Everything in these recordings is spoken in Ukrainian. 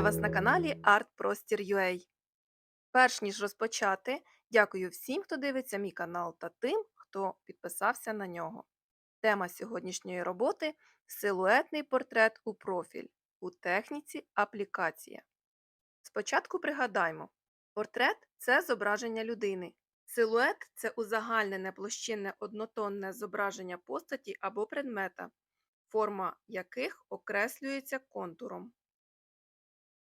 Вітаю вас на каналі ArtProstir.ua. Перш ніж розпочати, дякую всім, хто дивиться мій канал та тим, хто підписався на нього. Тема сьогоднішньої роботи силуетний портрет у профіль у техніці аплікація. Спочатку пригадаймо, портрет це зображення людини. Силует це узагальнене площинне однотонне зображення постаті або предмета, форма яких окреслюється контуром.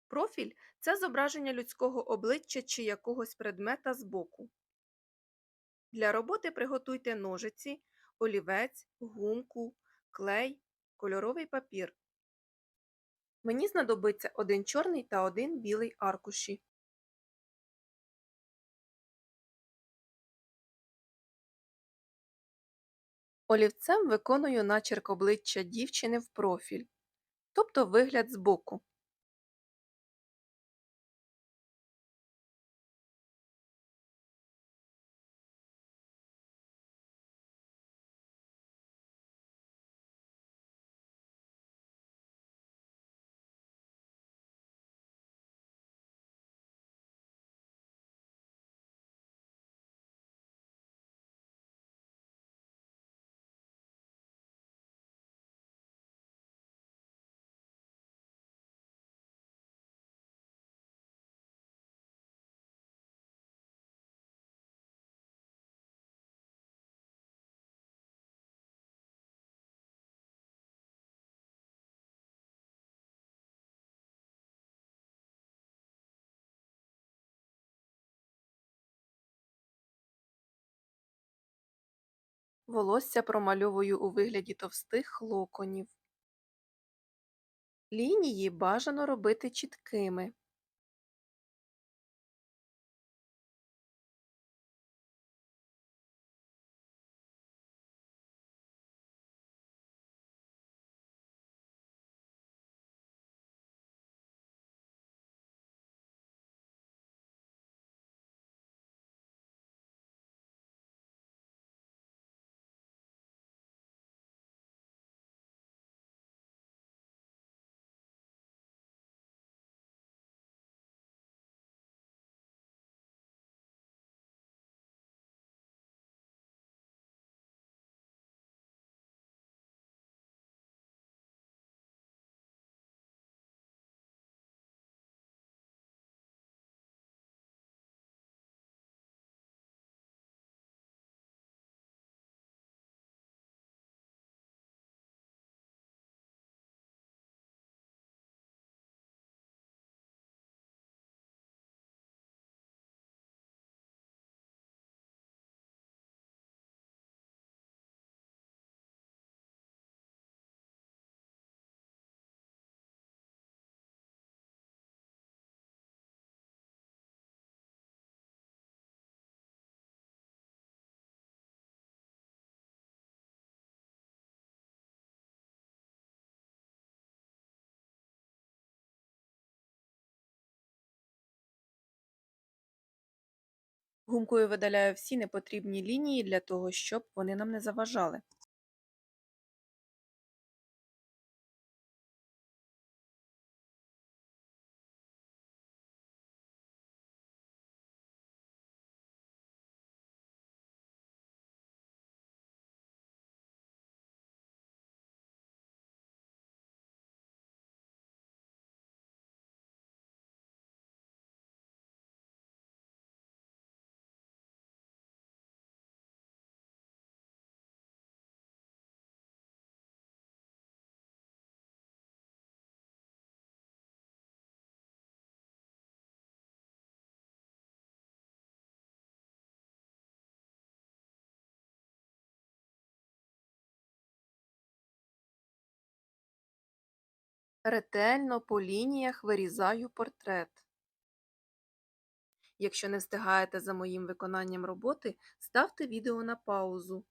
Профіль це зображення людського обличчя чи якогось предмета збоку. Для роботи приготуйте ножиці, олівець, гумку, клей, кольоровий папір. Мені знадобиться один чорний та один білий аркуші. Олівцем виконую начерк обличчя дівчини в профіль, тобто вигляд збоку. Волосся промальовую у вигляді товстих локонів. Лінії бажано робити чіткими. Гумкою видаляю всі непотрібні лінії для того, щоб вони нам не заважали. Ретельно по лініях вирізаю портрет. Якщо не встигаєте за моїм виконанням роботи, ставте відео на паузу.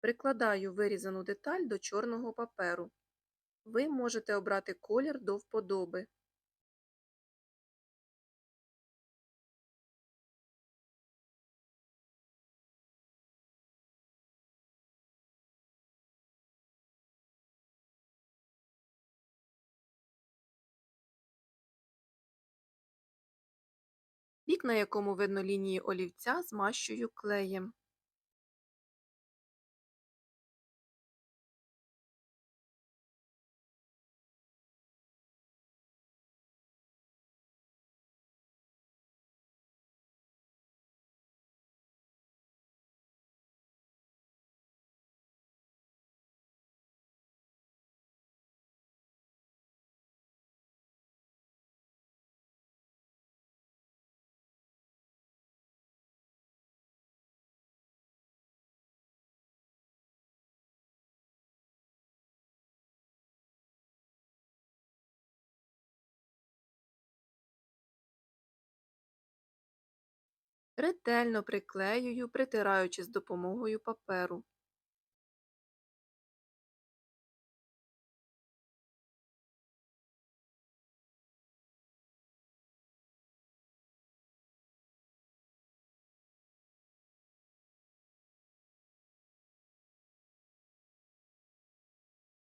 Прикладаю вирізану деталь до чорного паперу. Ви можете обрати колір до вподоби. Бік, на якому видно лінії олівця, змащую клеєм. Ретельно приклеюю, притираючи з допомогою паперу.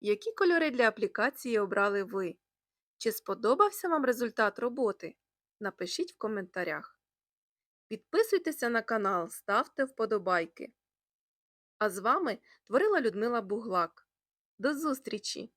Які кольори для аплікації обрали ви? Чи сподобався вам результат роботи? Напишіть в коментарях. Підписуйтеся на канал, ставте вподобайки. А з вами творила Людмила Буглак. До зустрічі!